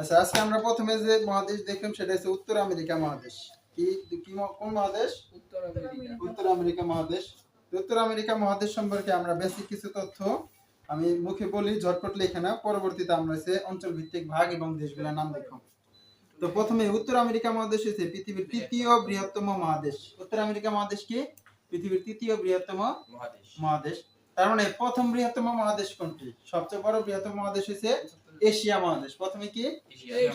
আচ্ছা আজকে আমরা প্রথমে যে মহাদেশ দেখলাম সেটা হচ্ছে উত্তর আমেরিকা মহাদেশ। কি কি কোন মহাদেশ? উত্তর আমেরিকা। উত্তর আমেরিকা মহাদেশ। উত্তর আমেরিকা মহাদেশ সম্পর্কে আমরা বেসিক কিছু তথ্য আমি মুখে বলি ঝটপট লিখে না পরবর্তীতে আমরা হচ্ছে অঞ্চল ভিত্তিক ভাগ এবং দেশগুলোর নাম দেখব। তো প্রথমে উত্তর আমেরিকা মহাদেশ হচ্ছে পৃথিবীর তৃতীয় বৃহত্তম মহাদেশ। উত্তর আমেরিকা মহাদেশ কি? পৃথিবীর তৃতীয় বৃহত্তম মহাদেশ। মহাদেশ। তার মানে প্রথম বৃহত্তম মহাদেশ কোনটি? সবচেয়ে বড় বৃহত্তম মহাদেশ হচ্ছে এশিয়া মহাদেশ। প্রথমে কি?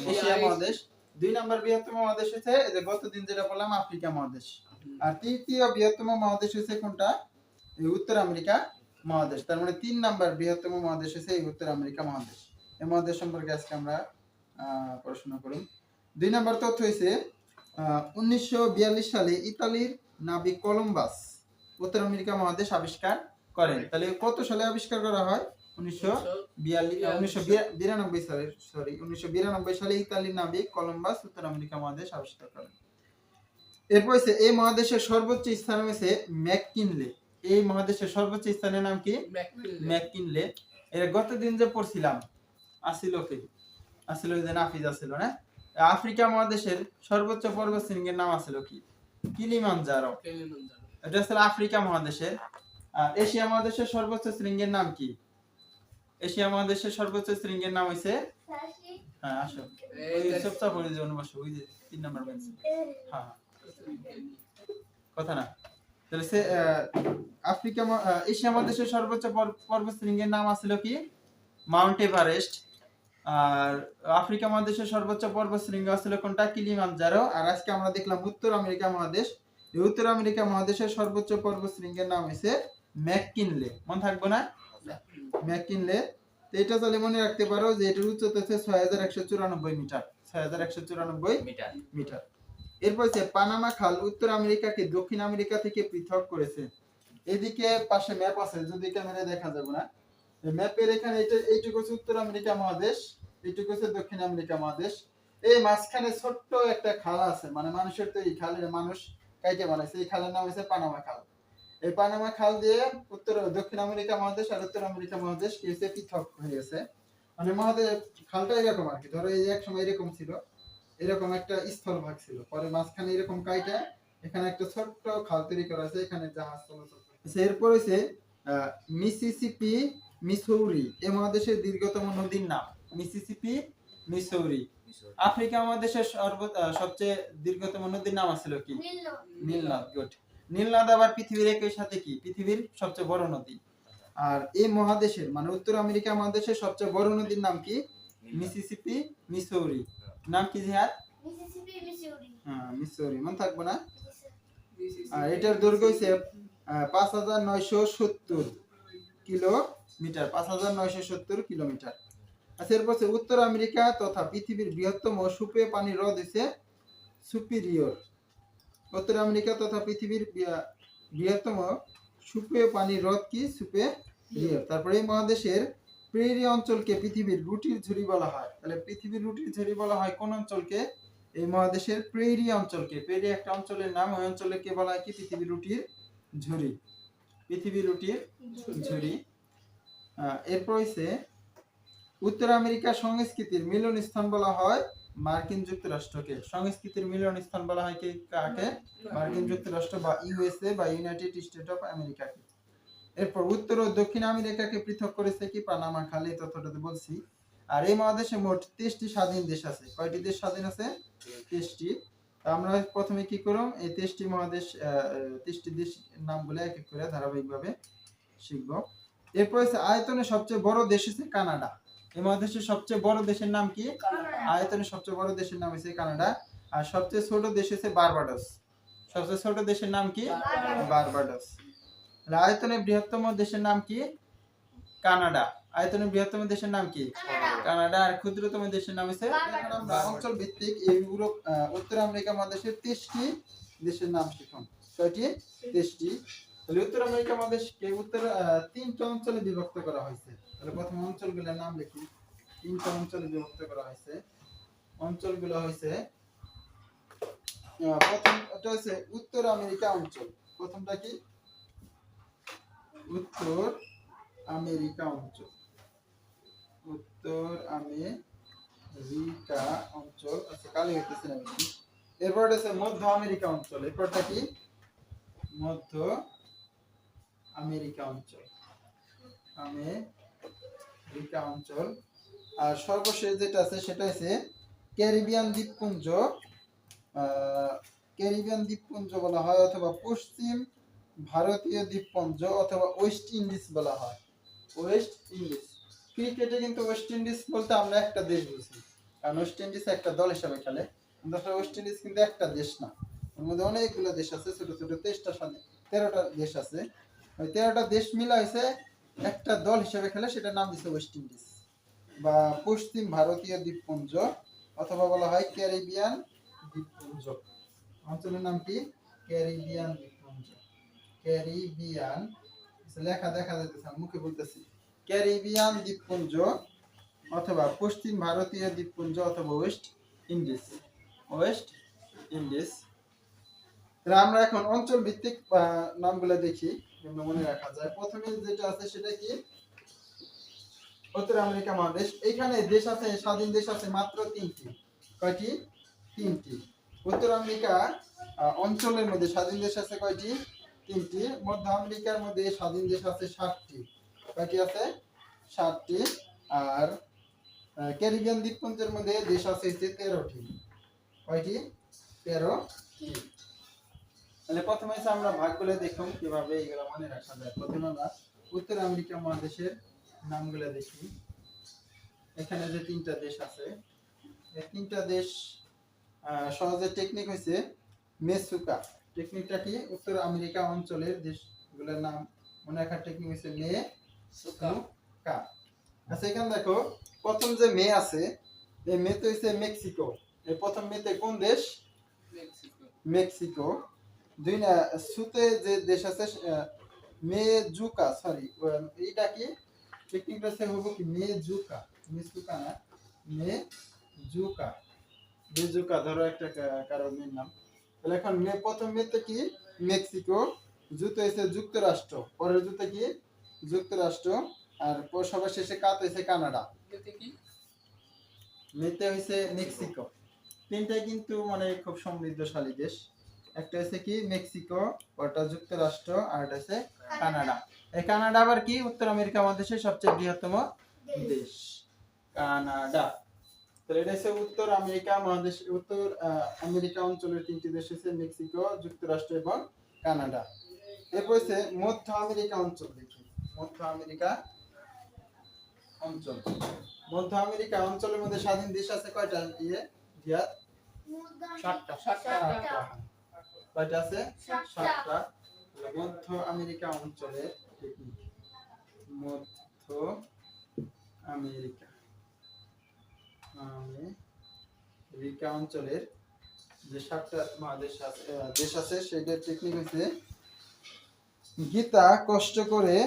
এশিয়া মহাদেশ। দুই নম্বর বৃহত্তম মহাদেশ হচ্ছে এই যে গতদিন যেটা বললাম আফ্রিকা মহাদেশ। আর তৃতীয় বৃহত্তম মহাদেশ হচ্ছে কোনটা? এই উত্তর আমেরিকা মহাদেশ। তার মানে তিন নাম্বার বৃহত্তম মহাদেশ হচ্ছে এই উত্তর আমেরিকা মহাদেশ। এই মহাদেশ সম্পর্কে আজকে আমরা আহ, পড়াশোনা করুন। দুই নাম্বার তথ্য হয়েছে উনিশশো বিয়াল্লিশ সালে ইতালির নাবিক কলম্বাস উত্তর আমেরিকা মহাদেশ আবিষ্কার করেন। তাহলে কত সালে আবিষ্কার করা হয়? উনিশশো বিরানব্বই সালে সরি উনিশশো বিরানব্বই সালে ইতালির নাবিক কলম্বাস উত্তর আমেরিকা মহাদেশ আবিষ্কার করেন। এরপর হচ্ছে এই মহাদেশের সর্বোচ্চ স্থান হয়েছে ম্যাককিনলে। এই মহাদেশের সর্বোচ্চ স্থানের নাম কি? ম্যাককিনলে। এর গতদিন যে পড়ছিলাম আসিল কি আসিল যে নাফিজ আসিল না? আফ্রিকা মহাদেশের সর্বোচ্চ পর্বত শৃঙ্গের নাম আসিল কি? কিলিমানজারো। এটা হচ্ছে আফ্রিকা মহাদেশের। আর এশিয়া মহাদেশের সর্বোচ্চ শৃঙ্গের নাম কি? এশিয়া মহাদেশের সর্বোচ্চ শৃঙ্গের নাম হইছে? হ্যাঁ আসো। ওই যে ওই যে তিন নম্বর বেঞ্চ হ্যাঁ কথা না। তাহলে সে আফ্রিকা এশিয়া মহাদেশের সর্বোচ্চ পর্বত শৃঙ্গের নাম আছিল কি? Mount Everest. আর আফ্রিকা মহাদেশের সর্বোচ্চ পর্বত শৃঙ্গ ছিল কোনটা? কিলিমানজারো আর আজকে আমরা দেখলাম উত্তর আমেরিকা মহাদেশ। উত্তর আমেরিকা মহাদেশের সর্বোচ্চ পর্বত শৃঙ্গের নাম হয়েছে ম্যাককিনলে। মনে থাকব না? ম্যাককিনলে তো এটা তাহলে মনে রাখতে পারো যে এটার উচ্চতা হচ্ছে ছয় হাজার একশো চুরানব্বই মিটার ছয় হাজার একশো চুরানব্বই মিটার। মিটার। এরপর হচ্ছে পানামা খাল উত্তর আমেরিকাকে দক্ষিণ আমেরিকা থেকে পৃথক করেছে। এদিকে পাশে ম্যাপ আছে যদি ক্যামেরায় দেখা যাবে না। ম্যাপের এখানে এটা এইটুকু হচ্ছে উত্তর আমেরিকা মহাদেশ এইটুকু হচ্ছে দক্ষিণ আমেরিকা মহাদেশ। এই মাঝখানে ছোট্ট একটা খাল আছে মানে মানুষের তৈরি খালের মানুষ কাইটে বানাইছে এই খালের নাম হচ্ছে পানামা খাল। এই পানামা খাল দিয়ে উত্তর দক্ষিণ আমেরিকা মহাদেশ আর উত্তর আমেরিকা মহাদেশ কি হয়েছে পৃথক হয়ে গেছে। মানে মহাদেশ খালটা এরকম আর কি। ধরো এই এক সময় এরকম ছিল। এরকম একটা স্থল ভাগ ছিল। পরে মাঝখানে এরকম কাইটা এখানে একটা ছোট্ট খাল তৈরি করা আছে এখানে জাহাজ চলাচল করে। এরপর আহ, মিসিসিপি মিসৌরি। এ মহাদেশের দীর্ঘতম নদীর নাম মিসিসিপি মিসৌরি। আফ্রিকা মহাদেশের সর্ব সবচেয়ে দীর্ঘতম নদীর নাম আছিল কি? নীলনদ গুড। নীলনদ আবার পৃথিবীর একই সাথে কি? পৃথিবীর সবচেয়ে বড় নদী। আর এই মহাদেশের মানে উত্তর আমেরিকা মহাদেশের সবচেয়ে বড় নদীর নাম কি? Mississippi Missouri. নাম কি জিহাদ? হ্যাঁ মিসৌরি। মনে থাকব না? আর এটার দৈর্ঘ্য হইছে পাঁচ হাজার নয়শো সত্তর কিলোমিটার। পাঁচ হাজার নয়শো সত্তর কিলোমিটার। আচ্ছা এরপর উত্তর আমেরিকা তথা পৃথিবীর বৃহত্তম সুপে পানির হ্রদ হচ্ছে সুপিরিয়র উত্তর আমেরিকা তথা পৃথিবীর বৃহত্তম সুপেয় পানির হ্রদ কি? সুপেরিয়র তারপরে এই মহাদেশের প্রেরি অঞ্চলকে পৃথিবীর রুটির ঝুড়ি বলা হয়। তাহলে পৃথিবীর রুটির ঝুড়ি বলা হয় কোন অঞ্চলকে? এই মহাদেশের প্রেরি অঞ্চলকে। প্রেরি একটা অঞ্চলের নাম, ওই অঞ্চলকে বলা হয় কি? পৃথিবীর রুটির ঝুড়ি। পৃথিবীর রুটির ঝুড়ি। এরপর হইছে উত্তর আমেরিকা সংস্কৃতির মিলন স্থান বলা হয় মার্কিন যুক্তরাষ্ট্রকে। সংস্কৃতির মিলন স্থান বলা হয় কি? কাকে? মার্কিন যুক্তরাষ্ট্র বা ইউএসএ বা ইউনাইটেড স্টেট অফ আমেরিকাকে। এরপর উত্তর ও দক্ষিণ আমেরিকাকে পৃথক করেছে কি? পানামা খালি তথ্যটাতে বলছি। আর এই মহাদেশে মোট তেইশটি স্বাধীন দেশ আছে। কয়টি দেশ স্বাধীন আছে? তেইশটি। আমরা প্রথমে কি করব এই তেইশটি মহাদেশ তেইশটি দেশ নামগুলো এক এক করে ধারাবাহিকভাবে শিখব। এরপর হচ্ছে আয়তনে সবচেয়ে বড় দেশ হচ্ছে কানাডা। এই মহাদেশের সবচেয়ে বড় দেশের নাম কি? আয়তনে সবচেয়ে বড় দেশের নাম হচ্ছে কানাডা। আর সবচেয়ে ছোট দেশ হচ্ছে বারবাডোস। সবচেয়ে ছোট দেশের নাম কি? বারবাডোস। তাহলে আয়তনে বৃহত্তম দেশের নাম কি? কানাডা। আয়তনের বৃহত্তম দেশের নাম কি? কানাডা। আর ক্ষুদ্রতম দেশের নাম হচ্ছে অঞ্চল ভিত্তিক এই ইউরোপ উত্তর আমেরিকা মহাদেশের তেইশটি দেশের নাম শিখুন কয়টি তেইশটি। তাহলে উত্তর আমেরিকা মহাদেশকে উত্তর তিনটা অঞ্চলে বিভক্ত করা হয়েছে। তাহলে প্রথম অঞ্চলগুলোর নাম লিখি। তিনটা অঞ্চলে বিভক্ত করা হয়েছে। অঞ্চলগুলো হয়েছে হচ্ছে উত্তর আমেরিকা অঞ্চল। প্রথমটা কি? উত্তর আমেরিকা অঞ্চল। উত্তর আমেরিকা অঞ্চল। আচ্ছা কালি হইতেছে না এরপর মধ্য আমেরিকা অঞ্চল। এরপরটা কি? মধ্য আমেরিকা অঞ্চল। আমেরিকা অঞ্চল। আর সর্বশেষ যেটা আছে সেটা হচ্ছে ক্যারিবিয়ান দ্বীপপুঞ্জ। ক্যারিবিয়ান দ্বীপপুঞ্জ বলা হয় অথবা পশ্চিম ভারতীয় দ্বীপপুঞ্জ অথবা ওয়েস্ট ইন্ডিজ বলা হয়। West Indies. ক্রিকেটে কিন্তু ওয়েস্ট ইন্ডিজ বলতে আমরা একটা দেশ বুঝি। কারণ ওয়েস্ট ইন্ডিজ একটা দল হিসাবে খেলে। ওয়েস্ট ইন্ডিজ কিন্তু একটা দেশ না। ওর মধ্যে অনেকগুলো দেশ আছে, ছোট ছোট তেইশটা সালে তেরোটা দেশ আছে। ওই তেরোটা দেশ মিলা হয়েছে একটা দল হিসেবে খেলে সেটার নাম দিচ্ছে ওয়েস্ট ইন্ডিজ বা পশ্চিম ভারতীয় দ্বীপপুঞ্জ, অথবা বলা হয় ক্যারিবিয়ান দ্বীপপুঞ্জ। অঞ্চলের নাম কি? ক্যারিবিয়ান দ্বীপপুঞ্জ। ক্যারিবিয়ান লেখা দেখা যাইতেছে মুখে বলতেছি। ক্যারিবিয়ান দ্বীপপুঞ্জ অথবা পশ্চিম ভারতীয় দ্বীপপুঞ্জ অথবা ওয়েস্ট ইন্ডিজ ওয়েস্ট ইন্ডিজ আমরা এখন অঞ্চল ভিত্তিক নামগুলো দেখি। যেগুলো মনে রাখা যায়। প্রথমে যেটা আছে সেটা কি? উত্তর আমেরিকা মহাদেশ। এখানে দেশ আছে, স্বাধীন দেশ আছে মাত্র তিনটি। কয়টি? তিনটি। উত্তর আমেরিকা অঞ্চলের মধ্যে স্বাধীন দেশ আছে কয়টি? তিনটি। মধ্য আমেরিকার মধ্যে স্বাধীন দেশ আছে ষাটটি কয়টি আছে? ষাটটি আর ক্যারিবিয়ান দ্বীপপুঞ্জের মধ্যে দেশ আছে তেরোটি। কয়টি? তেরো তাহলে প্রথমে হচ্ছে আমরা ভাগগুলো দেখুন কীভাবে এগুলো মনে রাখা যায়। প্রথমে আমরা উত্তর আমেরিকা মহাদেশের নামগুলো দেখি। এখানে যে তিনটা দেশ আছে এই তিনটা দেশ সহজে টেকনিক হয়েছে মেসুকা। টেকনিকটা কি? উত্তর আমেরিকা অঞ্চলের দেশগুলোর নাম। মনে রাখার টেকনিক হচ্ছে মে সুকা আচ্ছা এখানে দেখো প্রথম যে মে আছে এই মে তো হচ্ছে মেক্সিকো। এই প্রথম মেতে কোন দেশ? মেক্সিকো। মেক্সিকো। দুই না সুতে যে দেশ আছে আহ, মেজুকা সরি এইটা কি? টেকনিকটা সে হব কি? মেজুকা মেজুকা না মেজুকা। মেজুকা ধরো একটা কারও মেয়ের নাম। তাহলে এখন মে প্রথম মেতে কি? মেক্সিকো। জুতো হয়েছে যুক্তরাষ্ট্র। পরের জুতো কি? যুক্তরাষ্ট্র। আর সবার শেষে কাত হয়েছে কানাডা। মেতে হয়েছে মেক্সিকো। তিনটাই কিন্তু মানে খুব সমৃদ্ধশালী দেশ। একটা হচ্ছে কি মেক্সিকো ওটা যুক্তরাষ্ট্র আর এটা হচ্ছে কানাডা। এই কানাডা আবার কি? উত্তর আমেরিকা মহাদেশের সবচেয়ে বৃহত্তম দেশ। কানাডা। তাহলে এটা হচ্ছে উত্তর আমেরিকা মহাদেশ উত্তর আমেরিকা অঞ্চলের তিনটি দেশ হচ্ছে মেক্সিকো যুক্তরাষ্ট্র এবং কানাডা। এরপর হচ্ছে মধ্য আমেরিকা অঞ্চল দেখি। মধ্য আমেরিকা অঞ্চল। মধ্য আমেরিকা অঞ্চলের মধ্যে স্বাধীন দেশ আছে কয়টা? ইয়ে জিয়াদ? সাতটা। সাতটা। কয়টা আছে? সাতটা। মধ্য আমেরিকা অঞ্চলের টেকনিক মধ্য আমেরিকা। আমেরিকা অঞ্চলের যে সাতটা মহাদেশ দেশ আছে সেটার টেকনিক হচ্ছে গীতা কষ্ট করে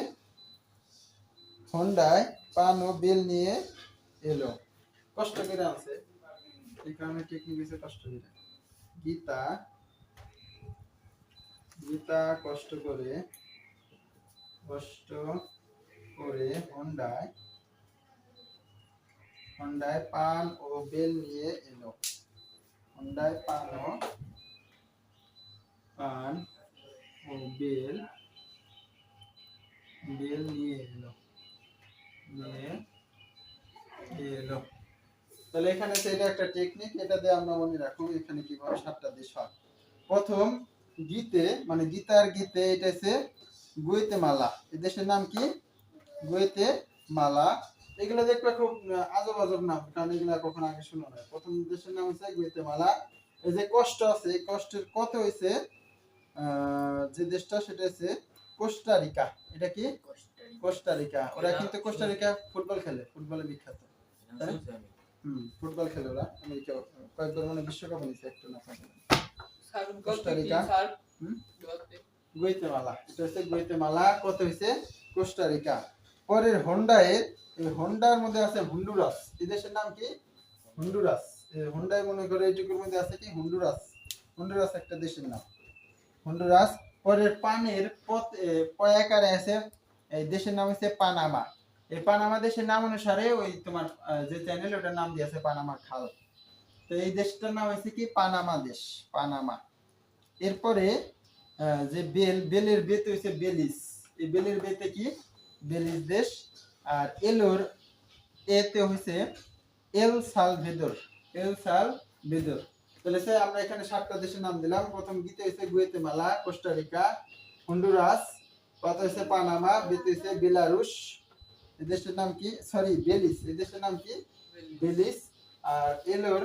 হন্ডায় পান ও বেল নিয়ে এলো। কষ্ট করে আছে এই কারণে টেকনিক হচ্ছে কষ্ট করে। গীতা গীতা কষ্ট করে কষ্ট করে হন্ডায় হন্ডায় পান ও বেল নিয়ে এলো। হন্ডায় পান ও পান ও বেল বেল নিয়ে এলো। নিয়ে এলো। তাহলে এখানে এটা একটা টেকনিক এটা দিয়ে আমরা মনে রাখব, এখানে কীভাবে সাতটা দেশ হয় প্রথম গীতে মানে গীতার গীতে এটা হচ্ছে গুয়েতে মালা এই দেশের নাম কি? গুয়েতে মালা এগুলো দেখবে খুব আজব আজব নাম কারণ এগুলো কখনো আগে শুনো না প্রথম দেশের নাম হচ্ছে গুয়েতে মালা এই যে কষ্ট আছে এই কষ্টের কত হয়েছে আহ, যে দেশটা সেটা হচ্ছে কোস্টারিকা। এটা কি? কোস্টারিকা। ওরা কিন্তু কোস্টারিকা ফুটবল খেলে ফুটবলে বিখ্যাত। হুম ফুটবল খেলে ওরা। আমেরিকা কয়েকবার মানে বিশ্বকাপ নিয়েছে একটা না কোস্টারিকা। হুম? গুয়েতেমালা এটা হচ্ছে গুয়েতেমালা কত হয়েছে কোস্টারিকা পরের হন্ডায়ের এই হন্ডার মধ্যে আছে হুন্ডুরাস। এই দেশের নাম কি? হুন্ডুরাস। হন্ডায় মনে করে এইটুকুর মধ্যে আছে কি? হুন্ডুরাস। হুন্ডুরাস একটা দেশের নাম। হুন্ডুরাস। পরের পানের পথ পয়াকারে আছে এই দেশের নাম হচ্ছে পানামা। এই পানামা দেশের নাম অনুসারে ওই তোমার যে চ্যানেল ওটার নাম দিয়েছে পানামা খাল। তো এই দেশটার নাম হয়েছে কি? পানামা দেশ, পানামা। এরপরে যে বেল বেলের বেতে হয়েছে বেলিস। এই বেলের বেতে কি? বেলিস দেশ। আর এলোর এতে হয়েছে এল সালভেদর এল সালভেদর। তাহলে সে আমরা এখানে সাতটা দেশের নাম দিলাম। প্রথম গীতে হয়েছে গুয়েতেমালা, কোস্টারিকা, হন্ডুরাস কত হয়েছে পানামা, বেতে হয়েছে বেলারুশ। এই দেশের নাম কি? Sorry, Belize. এই দেশের নাম কি? বেলিস। আর এলোর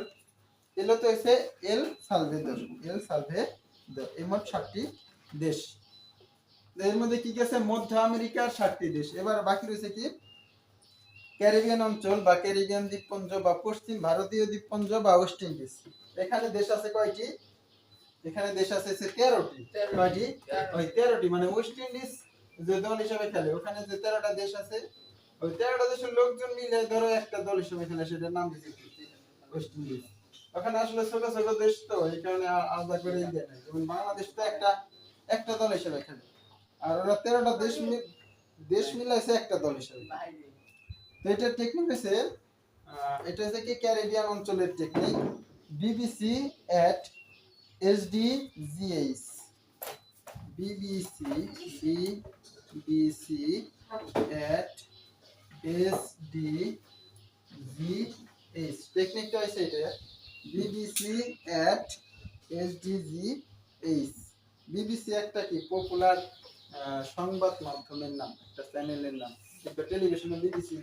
এলো তো হয়েছে এল সালভেদর এল সালভেদর এই মোট সাতটি দেশ। এর মধ্যে কি গেছে মধ্য আমেরিকার সাতটি দেশ। এবার বাকি রয়েছে কি? ক্যারিবিয়ান অঞ্চল বা ক্যারিবিয়ান দ্বীপপুঞ্জ বা পশ্চিম ভারতীয় দ্বীপপুঞ্জ বা ওয়েস্ট ইন্ডিজ। এখানে দেশ আছে কয়টি? এখানে দেশ আছে তেরোটি। কয়টি? ওই তেরোটি মানে ওয়েস্ট ইন্ডিজ যে দল হিসেবে খেলে ওখানে যে তেরোটা দেশ আছে ওই তেরোটা দেশের লোকজন মিলে ধরো একটা দল হিসেবে খেলে সেটার নাম দিয়েছে কি? West Indies. ওখানে আসলে ছোট ছোট দেশ তো এই কারণে আলাদা করে দেয় না যেমন বাংলাদেশ তো একটা একটা দল হিসেবে খেলে। আর ওরা তেরোটা দেশ দেশ মিলাইছে একটা দল হিসেবে। তো এটার টেকনিক আহ, এটা হচ্ছে কি ক্যারিবিয়ান অঞ্চলের technique BBC at SD GH BBC BBC at SD GH টেকনিকটা হচ্ছে এটা। BBC at SD GH BBC একটা কি? পপুলার সংবাদ মাধ্যমের নাম একটা চ্যানেলের নাম। একটা টেলিভিশনে বিবিসি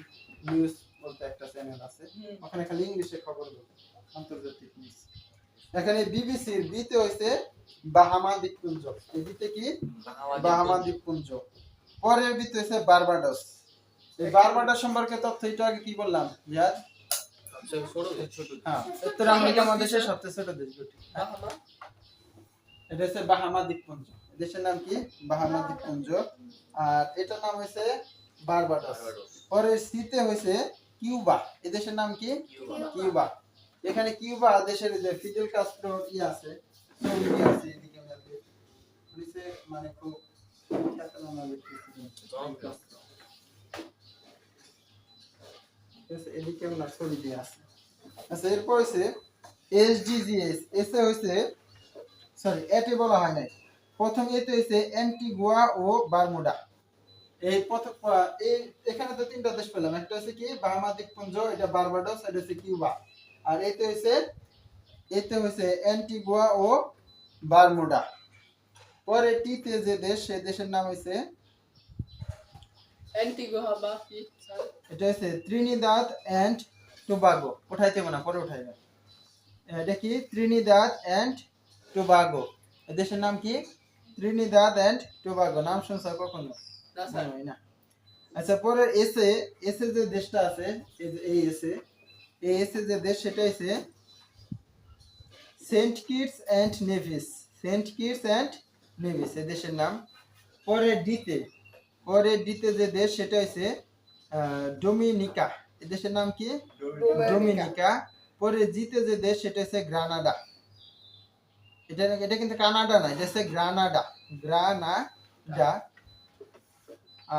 নিউজ বলতে একটা চ্যানেল আছে। ওখানে খালি ইংলিশে খবর আন্তর্জাতিক নিউজ এখানে বিবিসির বিতে হইছে বাহামা দ্বীপপুঞ্জ। এই বিতে কি? বাহামা দ্বীপপুঞ্জ। পরের বিতে হইছে বারবাডোস। এই বারবাডোস সম্পর্কে তথ্য একটু আগে কি বললাম? ইয়ার হ্যাঁ উত্তর আমেরিকা মহাদেশের সবচেয়ে ছোট দেশ দুটি? এটা হচ্ছে বাহামা দ্বীপপুঞ্জ। দেশের নাম কি? বাহামা দ্বীপপুঞ্জ। আর এটার নাম হয়েছে বারবাডোস। পরে সিতে হয়েছে কিউবা। এই দেশের নাম কি? কিউবা। এখানে কিউবা দেশের যে ফিদেল কাস্ট্রো ই আছে ছবি আছে এদিকে মানে খুব খ্যাতনামা ব্যক্তি এদিকে ওনার ছবি দিয়ে আছে। আচ্ছা এরপর হয়েছে এসডিজিএস এসে। হয়েছে সরি এতে বলা হয় নাই। প্রথম এতে হয়েছে অ্যান্টিগুয়া ও বারমুডা। এই প্রথম এই, এখানে তো তিনটা দেশ পেলাম। একটা হচ্ছে কি বাহামা দ্বীপপুঞ্জ এটা বারবাডোস, এটা হচ্ছে কিউবা। আর এতে হচ্ছে এতে হচ্ছে অ্যান্টিগুয়া ও বারমুডা। পরে টিতে যে দেশ সেই দেশের নাম হচ্ছে অ্যান্টিগুয়া বা কি স্যার এটা হচ্ছে ত্রিনিদাদ অ্যান্ড টোবাগো উঠাইতে না পরে উঠাইবে। এটা কি? ত্রিনিদাদ অ্যান্ড টোবাগো দেশের নাম কি? ত্রিনিদাদ অ্যান্ড টোবাগো নাম শুনছ কখনো? না আচ্ছা পরে এসে এসে যে দেশটা আছে এই এসে এই এসে যে দেশ সেটা হচ্ছে saint Kitts and Nevis. Saint Kitts and Nevis এই দেশের নাম। পরে ডিতে পরে ডিতে যে দেশ সেটা হচ্ছে ডোমিনিকা। এই দেশের নাম কি? ডোমিনিকা। পরে জিতে যে দেশ সেটা হচ্ছে গ্রানাডা। এটা এটা কিন্তু কানাডা না এটা হচ্ছে গ্রানাডা। গ্রানাডা।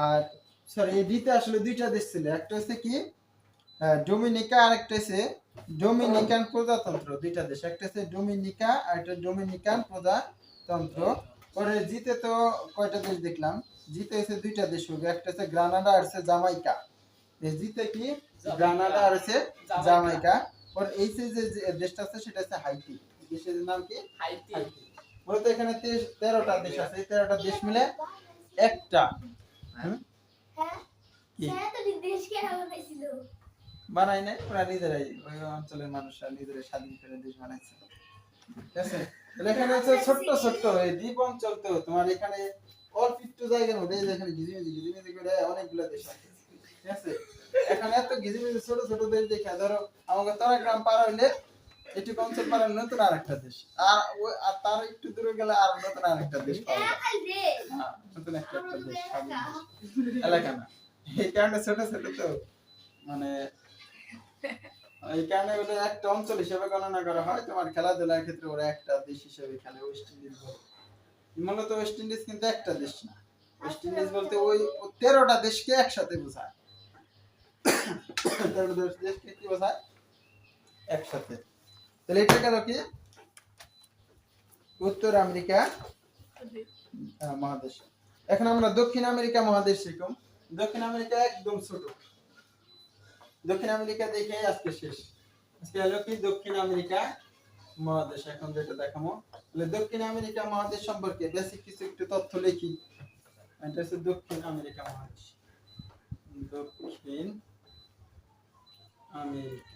আর সরি এই ডিতে আসলে দুইটা দেশ ছিল। একটা হচ্ছে কি? ডোমিনিকা আর একটা হচ্ছে ডোমিনিকান প্রজাতন্ত্র দুইটা দেশ। একটা হচ্ছে ডোমিনিকা আর একটা ডোমিনিকান প্রজাতন্ত্র। পরে জিতে তো কয়টা দেশ দেখলাম? জিতে হচ্ছে দুইটা দেশ একটা হচ্ছে গ্রানাডা আর হচ্ছে জামাইকা। জিতে কি? গ্রানাডা আর হচ্ছে জামাইকা। পরে এই যে দেশটা আছে সেটা হচ্ছে হাইটি দেশের নাম কি? হাইতি। মূলত এখানে তেরোটা দেশ আছে। এই তেরোটা দেশ মিলে একটা। বানাই নাই? ওরা নিজেরাই ওই অঞ্চলের মানুষরা নিজেরাই স্বাধীন করে দেশ বানাইছে। ঠিক আছে? এখানে হচ্ছে ছোট্ট ছোট্ট দ্বীপ অঞ্চল তো। তোমার এখানে মানে এই কারণে একটা অঞ্চল হিসেবে গণনা করা হয়। তোমার খেলাধুলার ক্ষেত্রে ওরা একটা দেশ হিসেবে খেলে ওয়েস্ট ইন্ডিজ। মূলত ওয়েস্ট ইন্ডিজ কিন্তু একটা দেশ না। ওয়েস্ট ইন্ডিজ বলতে ওই তেরোটা দেশকে একসাথে বোঝায়। ত্রয়োদশ দেশকে কি বোঝায়? একসাথে। তাহলে এটা গেল কি? উত্তর আমেরিকা মহাদেশ। এখন আমরা দক্ষিণ আমেরিকা মহাদেশ শিখুম দক্ষিণ আমেরিকা একদম ছোট। দক্ষিণ আমেরিকা দেখে আজকে শেষ। আজকে হলো কি? দক্ষিণ আমেরিকা মহাদেশ এখন যেটা দেখাবো তাহলে দক্ষিণ আমেরিকা মহাদেশ সম্পর্কে বেসিক কিছু একটু তথ্য লিখি। এটা হচ্ছে দক্ষিণ আমেরিকা মহাদেশ। দক্ষিণ আমেরিকা।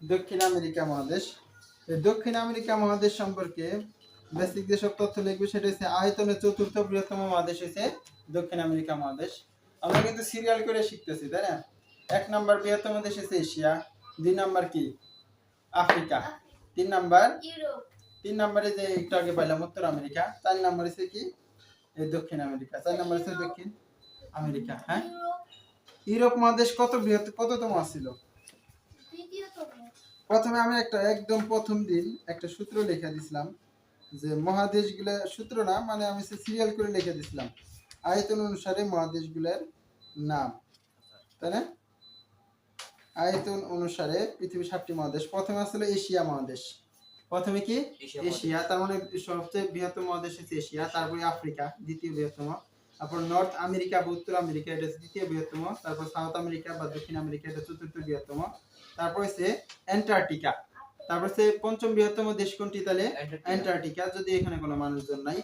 দক্ষিণ আমেরিকা মহাদেশ। দক্ষিণ আমেরিকা মহাদেশ সম্পর্কে বেসিক যেসব তথ্য লিখবে সেটা হচ্ছে আয়তনের চতুর্থ বৃহত্তম মহাদেশ হচ্ছে দক্ষিণ আমেরিকা মহাদেশ। আমরা কিন্তু সিরিয়াল করে শিখতেছি, তাই না? এক নম্বর বৃহত্তম দেশ হচ্ছে এশিয়া। দুই নাম্বার কি? আফ্রিকা। তিন নাম্বার? তিন নম্বরে যে একটু আগে পাইলাম উত্তর আমেরিকা চার নম্বর হচ্ছে কি? এই দক্ষিণ আমেরিকা চার নম্বর হচ্ছে দক্ষিণ আমেরিকা হ্যাঁ? ইউরোপ। ইউরোপ মহাদেশ কত বৃহৎ কততম ছিল প্রথমে আমি একটা একদম প্রথম দিন একটা সূত্র লিখে দিছিলাম যে মহাদেশগুলা সূত্র না মানে আমি সে সিরিয়াল করে লিখে দিছিলাম। আয়তন অনুসারে মহাদেশগুলোর নাম। তাই না? আয়তন অনুসারে পৃথিবীর সাতটি মহাদেশ। প্রথমে আসলে এশিয়া মহাদেশ। প্রথমে কি? এশিয়া তার মানে সবচেয়ে বৃহত্তম মহাদেশ হচ্ছে এশিয়া তারপরে আফ্রিকা দ্বিতীয় বৃহত্তম। তারপর নর্থ আমেরিকা বা উত্তর আমেরিকা এটা হচ্ছে দ্বিতীয় বৃহত্তম। তারপর সাউথ আমেরিকা বা দক্ষিণ আমেরিকা এটা চতুর্থ বৃহত্তম। তারপর হচ্ছে অ্যান্টার্কটিকা। তারপর হচ্ছে পঞ্চম বৃহত্তম দেশ কোনটি তাহলে? অ্যান্টার্কটিকা। যদি এখানে কোনো মানুষজন নাই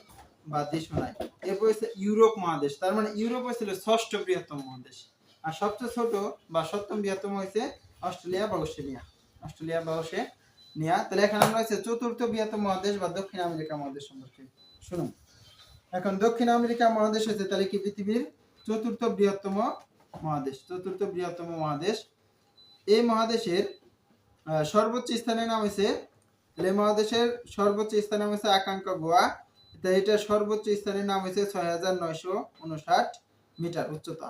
বা দেশও নাই। এরপর হচ্ছে ইউরোপ মহাদেশ। তার মানে ইউরোপ হয়েছিল ষষ্ঠ বৃহত্তম মহাদেশ। আর সবচেয়ে ছোট বা সপ্তম বৃহত্তম হয়েছে অস্ট্রেলিয়া বা অস্ট্রেলিয়া। অস্ট্রেলিয়া বা অস্ট্রেলিয়া তাহলে এখানে আমরা হচ্ছে চতুর্থ বৃহত্তম মহাদেশ বা দক্ষিণ আমেরিকা মহাদেশ সম্পর্কে শুনুন। এখন দক্ষিণ আমেরিকা মহাদেশ হচ্ছে তাহলে কি পৃথিবীর চতুর্থ বৃহত্তম মহাদেশ? চতুর্থ বৃহত্তম মহাদেশ। এই মহাদেশের সর্বোচ্চ স্থানের নাম হচ্ছে তাহলে মহাদেশের সর্বোচ্চ স্থানের নাম হচ্ছে আকাঙ্ক্ষা গোয়া। তাই এটা সর্বোচ্চ স্থানের নাম হচ্ছে ছয় হাজার নয়শো উনষাট মিটার উচ্চতা।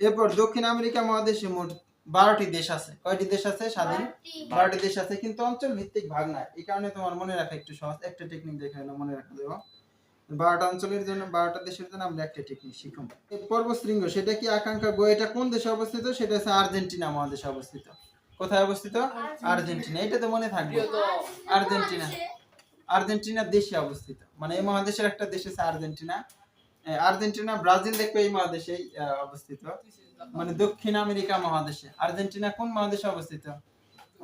এরপর দক্ষিণ আমেরিকা মহাদেশে মোট বারোটি দেশ আছে। কয়টি দেশ আছে স্বাধীন? বারোটি। দেশ আছে কিন্তু অঞ্চল ভিত্তিক ভাগ নাই। এই কারণে তোমার মনে রাখা একটু সহজ। একটা টেকনিক দেখে মনে রাখা দেবো। বারোটা অঞ্চলের জন্য বারোটা দেশের জন্য আমরা একটা টেকনিক এই পর্বশৃঙ্গ সেটা কি আকাঙ্ক্ষা? গো এটা কোন দেশে অবস্থিত? সেটা হচ্ছে আর্জেন্টিনা মহাদেশে অবস্থিত। কোথায় অবস্থিত? আর্জেন্টিনা। এটা তো মনে থাকবে। আর্জেন্টিনা। আর্জেন্টিনা দেশে অবস্থিত। মানে এই মহাদেশের একটা দেশ আছে আর্জেন্টিনা। আর্জেন্টিনা ব্রাজিল দেখবে এই মহাদেশেই আহ, অবস্থিত। মানে দক্ষিণ আমেরিকা মহাদেশে। আর্জেন্টিনা কোন মহাদেশে অবস্থিত?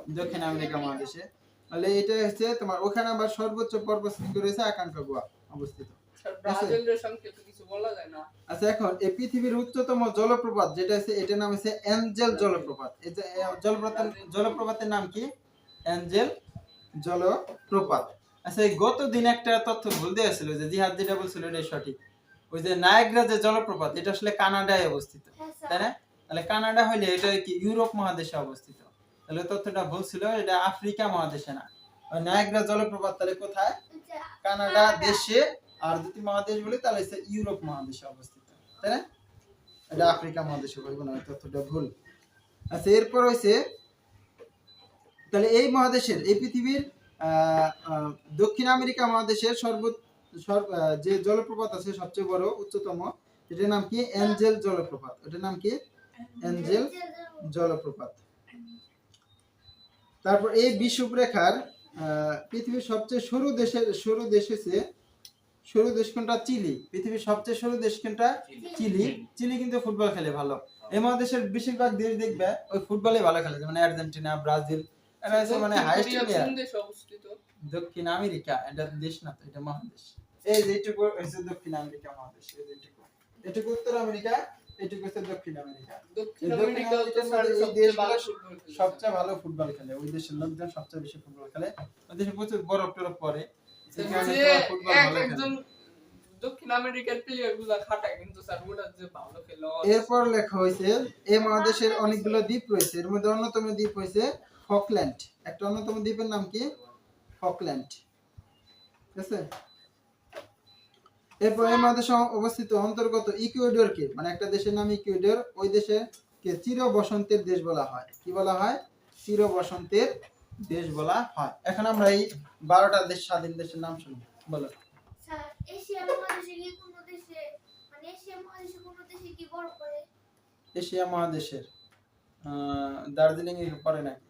দক্ষিণ আমেরিকা মহাদেশে। তাহলে এটা হচ্ছে তোমার ওখানে আবার সর্বোচ্চ পর্বতশৃঙ্গ রয়েছে আকাঙ্ক্ষা গোয়া অবস্থিত। না। আচ্ছা এখন এই পৃথিবীর উচ্চতম জলপ্রপাত যেটা আছে এটার নাম হচ্ছে অ্যাঞ্জেল জলপ্রপাত। এই জলপ্রপাত জলপ্রপাতের নাম কি? অ্যাঞ্জেল জলপ্রপাত। আচ্ছা এই গত দিন একটা তথ্য ভুল দেওয়া ছিল যে জিহাদ যেটা বলছিল এটাই সঠিক। ওই যে নায়াগ্রা যে জলপ্রপাত এটা আসলে কানাডায় অবস্থিত হ্যাঁ তাই না? তাহলে কানাডা হইলে এটা কি ইউরোপ মহাদেশে অবস্থিত? তাহলে তথ্যটা ভুল ছিল এটা আফ্রিকা মহাদেশে না। ওই নায়াগ্রা জলপ্রপাত তাহলে কোথায়? কানাডা দেশে আর যদি মহাদেশ বলি তাহলে ইউরোপ মহাদেশে অবস্থিত তাই না? এটা আফ্রিকা মহাদেশে বলব না তথ্যটা ভুল। আচ্ছা এরপর হয়েছে তাহলে এই মহাদেশের এই পৃথিবীর দক্ষিণ আমেরিকা মহাদেশের সর্ব সর্ব আহ, যে জলপ্রপাত আছে সবচেয়ে বড় উচ্চতম এটার নাম কি অ্যাঞ্জেল জলপ্রপাত এটার নাম কি অ্যাঞ্জেল জলপ্রপাত তারপর এই বিষুবরেখার পৃথিবীর সবচেয়ে সরু দেশের সরু দেশ হচ্ছে সরু দেশ কোনটা চিলি পৃথিবীর সবচেয়ে সরু দেশ কোনটা চিলি চিলি কিন্তু ফুটবল খেলে ভালো এই মহাদেশের বেশিরভাগ দেশ দেখবে ওই ফুটবলে ভালো খেলে যেমন আর্জেন্টিনা ব্রাজিল এরা হচ্ছে মানে হাইস্ট প্লেয়ার কোন দেশে অবস্থিত দক্ষিণ আমেরিকা এটা দেশ না তো এটা মহাদেশ। এই যে এটুকু হচ্ছে দক্ষিণ আমেরিকা মহাদেশ এই যে এটুকু। এটুকু উত্তর আমেরিকা এটুকু হচ্ছে দক্ষিণ আমেরিকা। দক্ষিণ আমেরিকা সবচেয়ে ভালো ফুটবল খেলে। সবচেয়ে ভালো ফুটবল খেলে। ওই দেশের লোকজন সবচেয়ে বেশি ফুটবল খেলে। ওই দেশে প্রচুর বরফ টরফ পরে সেই কারণে যে তারা ফুটবল এক ভালো খেলে একজন দক্ষিণ আমেরিকার প্লেয়ারগুলা খাটায় কিন্তু স্যার ওটা যে ভালো খেলো এরপর লেখা হয়েছে এই মহাদেশের অনেকগুলো দ্বীপ রয়েছে। এর মধ্যে অন্যতম দ্বীপ হয়েছে ফকল্যান্ড। একটা অন্যতম দ্বীপের নাম কি? ফকল্যান্ড ঠিক আছে? এরপর এই মহাদেশে অবস্থিত অন্তর্গত ইকুয়েডরকে মানে একটা দেশের নাম ইকুয়েডর ওই দেশে কে চির বসন্তের দেশ বলা হয়। কি বলা হয়? চির বসন্তের দেশ বলা হয়। এখন আমরা এই বারোটা দেশ স্বাধীন দেশের নাম শুনি। বলো। কি মানে কি এশিয়া মহাদেশের দার্জিলিং এ পড়ে নাকি?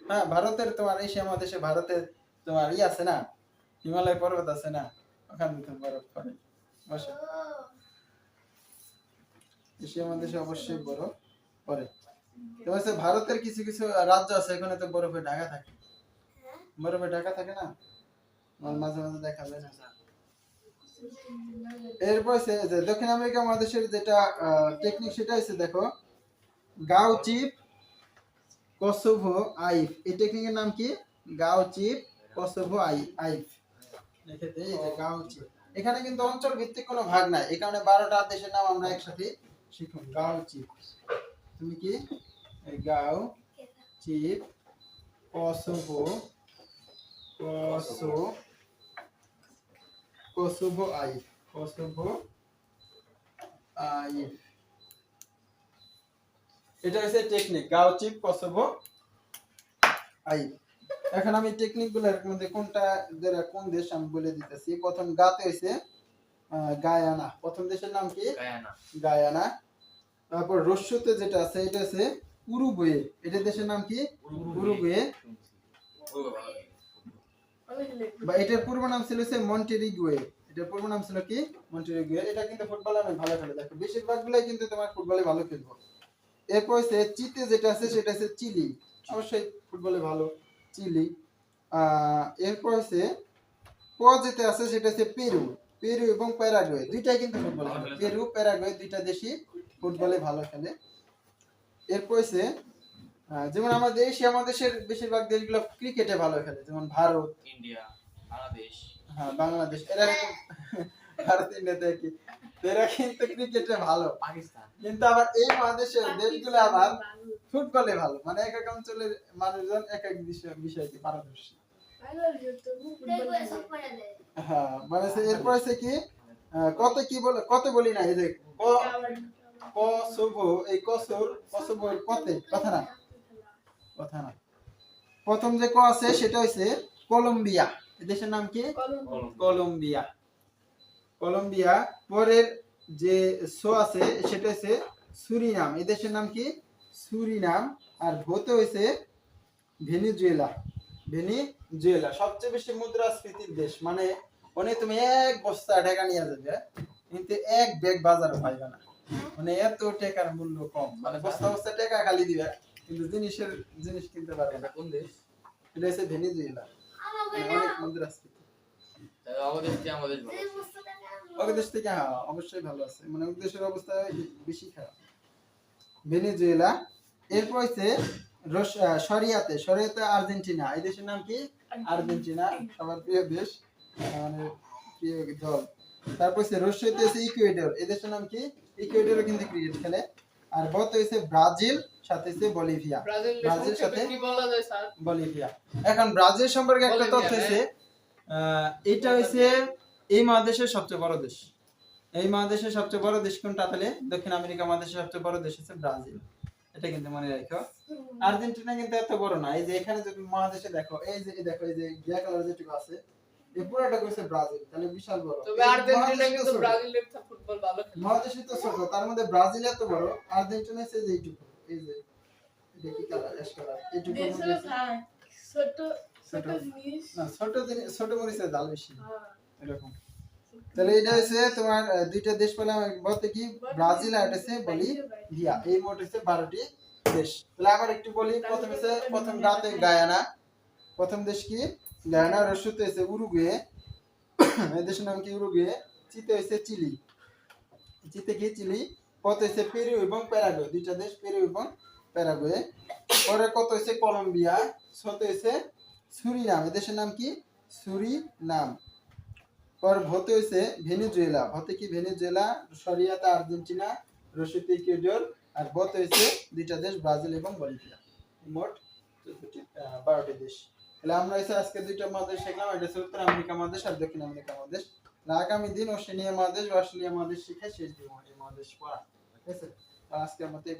হ্যাঁ ভারতের তোমার এশিয়া মহাদেশে ভারতের তোমার ই আছে না? হিমালয় পর্বত আছে না? ওখান থেকে বরফ পড়ে। বসে। এশিয়া মহাদেশে অবশ্যই বরফ পড়ে। তো হচ্ছে ভারতের কিছু কিছু রাজ্য আছে, এখানে তো বরফে ঢাকা থাকে। বরফে ঢাকা থাকে না? মাঝে মাঝে দেখা যায় না। এরপর যে দক্ষিণ আমেরিকা মহাদেশের যেটা টেকনিক সেটা হচ্ছে দেখো, গাও চিপ, কসোভো আইফ। এই টেকনিকের নাম কি? গাও চিপ কসোভো আই আইফ। লিখে দেই এই যে এখানে কিন্তু অঞ্চল ভিত্তিক কোনো ভাগ নাই এই কারণে বারোটা দেশের নাম আমরা একসাথে শিখুন গাও চিপ। তুমি কি? এই গাও চিপ কসোভো কসো কসোভো আই কসোভো আইফ। এটা হচ্ছে টেকনিক গাও চিপ কসোভো আইফ। এখন আমি টেকনিকগুলোর মধ্যে কোনটা যারা কোন দেশ আমি বলে দিতেছি। প্রথম গাতে হয়েছে গায়ানা। প্রথম দেশের নাম কি? গায়ানা। গায়ানা। তারপর রস্যতে যেটা আছে এটা আছে উরুগুয়ে। এটা দেশের নাম কি? উরুগুয়ে। বা এটার পূর্ব নাম ছিল হচ্ছে মন্টেরিগুয়ে। এটার পূর্ব নাম ছিল কি? মন্টেরিগুয়ে। এটা কিন্তু ফুটবলে অনেক ভালো খেলে দেখো। বেশিরভাগ গুলাই কিন্তু তোমার ফুটবলে ভালো খেলব। এরপর হচ্ছে চিতে যেটা আছে সেটা হচ্ছে চিলি। অবশ্যই ফুটবলে ভালো। চিলি। এরপর হচ্ছে প আছে সেটা হচ্ছে পেরু। পেরু এবং প্যারাগুয়ে। দুইটাই কিন্তু ফুটবলে পেরু প্যারাগুয়ে দুইটা দেশই ফুটবলে ভালো খেলে। এরপর হচ্ছে আহ, যেমন আমাদের এশিয়া মহাদেশের বেশিরভাগ দেশগুলো ক্রিকেটে ভালো খেলে। যেমন ভারত। ইন্ডিয়া বাংলাদেশ। হ্যাঁ বাংলাদেশ। এরা কিন্তু ভারত এরা কিন্তু ক্রিকেটে ভালো। পাকিস্তান। কিন্তু আবার এই মহাদেশের দেশগুলো আবার ফুটবলে ভালো। মানে এক এক অঞ্চলের মানুষজন এক এক বিষয়- বিষয়কে পারদর্শী। হ্যাঁ মানে এরপর হচ্ছে কি কত কি বলে কত বলি না এই যে ক ক শুভ এই কসুর কসুর কতে কথা না? কথা না। প্রথম যে ক আছে সেটা হচ্ছে কলম্বিয়া। এই দেশের নাম কি? কলম্বিয়া। কলম্বিয়া, পরের যে শো আছে, সেটা হচ্ছে সুরিনাম। এই দেশের নাম কি? সুরিনাম। আর ভোতে হয়েছে ভেনিজুয়েলা। ভেনিজুয়েলা, সবচেয়ে বেশি মুদ্রাস্ফীতির দেশ। মানে ওনে তুমি এক বস্তা টাকা নিয়ে যাবে কিন্তু এক ব্যাগ বাজার পাইবে না। মানে এত টাকার মূল্য কম। মানে বস্তা বস্তা টাকা খালি দিবে, কিন্তু জিনিসের, জিনিস কিনতে পারবে না। কোন দেশ? এটা হচ্ছে ভেনিজুয়েলা। মানে অনেক মুদ্রাস্ফীতি। আমাদের দেশ থেকে হ্যাঁ অবশ্যই ভালো আছে। মানে দেশের অবস্থা বেশি খারাপ। ভেনেজুয়েলা এরপর হচ্ছে শরিয়াতে শরিয়াতে আর্জেন্টিনা। এই দেশের নাম কি? আর্জেন্টিনা সবার প্রিয় দেশ মানে প্রিয় দল। তারপর হচ্ছে রশিয়াতে হচ্ছে ইকুয়েডর। এই দেশের নাম কি? ইকুয়েডরও কিন্তু ক্রিকেট খেলে। আর বত হচ্ছে ব্রাজিল সাথে হচ্ছে বলিভিয়া। ব্রাজিল সাথে কি বলা যায় স্যার? বলিভিয়া। এখন ব্রাজিল সম্পর্কে একটা তথ্য হচ্ছে আহ, এটা হচ্ছে এই মহাদেশের সবচেয়ে বড় দেশ। এই মহাদেশের সবচেয়ে বড় দেশ কোনটা তাহলে? দক্ষিণ আমেরিকা মহাদেশের সবচেয়ে বড় দেশ হচ্ছে ব্রাজিল। এটা কিন্তু মনে রাখো। আর্জেন্টিনা কিন্তু এত বড় না। এই যে এখানে যদি মহাদেশে দেখো এই যে দেখো এই যে গ্রিয়া কালার যেটুকু আছে এই পুরোটা করছে ব্রাজিল। তাহলে বিশাল বড়। তবে আর্জেন্টিনা কিন্তু ছোট। ব্রাজিলের ফুটবল ভালো খেলে। মহাদেশই তো ছোট। তার মধ্যে ব্রাজিল এত বড় আর্জেন্টিনা হচ্ছে যে এইটুকু। এই যে এটা কি কালার অ্যাশ কালার এইটুকু ছোট ছোট না ছোট জিনিস ছোট মরিচের জাল বেশি হ্যাঁ। এরকম। তাহলে এটা হচ্ছে তোমার দুইটা দেশ পেলাম বলতে কি? ব্রাজিল আর হচ্ছে বলিভিয়া এই মোট হচ্ছে বারোটি দেশ। তাহলে আবার একটু বলি প্রথম হচ্ছে প্রথম গাতে গায়ানা। প্রথম দেশ কি? গায়ানা রস্যতে হচ্ছে উরুগুয়ে। এই দেশের নাম কি উরুগুয়ে? চিতে হচ্ছে চিলি। চিতে কি? চিলি। কত হচ্ছে পেরু এবং প্যারাগুয়ে। দুইটা দেশ পেরু এবং প্যারাগুয়ে। পরে কত হচ্ছে? কলম্বিয়া। সতে হচ্ছে সুরিনাম এই দেশের নাম কি? সুরিনাম। পর ভোতে হয়েছে ভেনেজুয়েলা। ভোতে কি ভেনেজুয়েলা? সরিয়াতা আর্জেন্টিনা রশিতে ইকুয়েডর। আর ভোত হয়েছে দুইটা দেশ, ব্রাজিল এবং বলিভিয়া। মোট বারোটি দেশ। তাহলে আমরা এসে আজকে দুইটা মহাদেশ শিখলাম। এটা হচ্ছে উত্তর আমেরিকা মহাদেশ আর দক্ষিণ আমেরিকা মহাদেশ। আগামী দিন ওশেনিয়া মহাদেশ অস্ট্রেলিয়া মহাদেশ শিখে শেষ দিব এই মহাদেশ পড়া। ঠিক আছে? আজকে আমাদের এই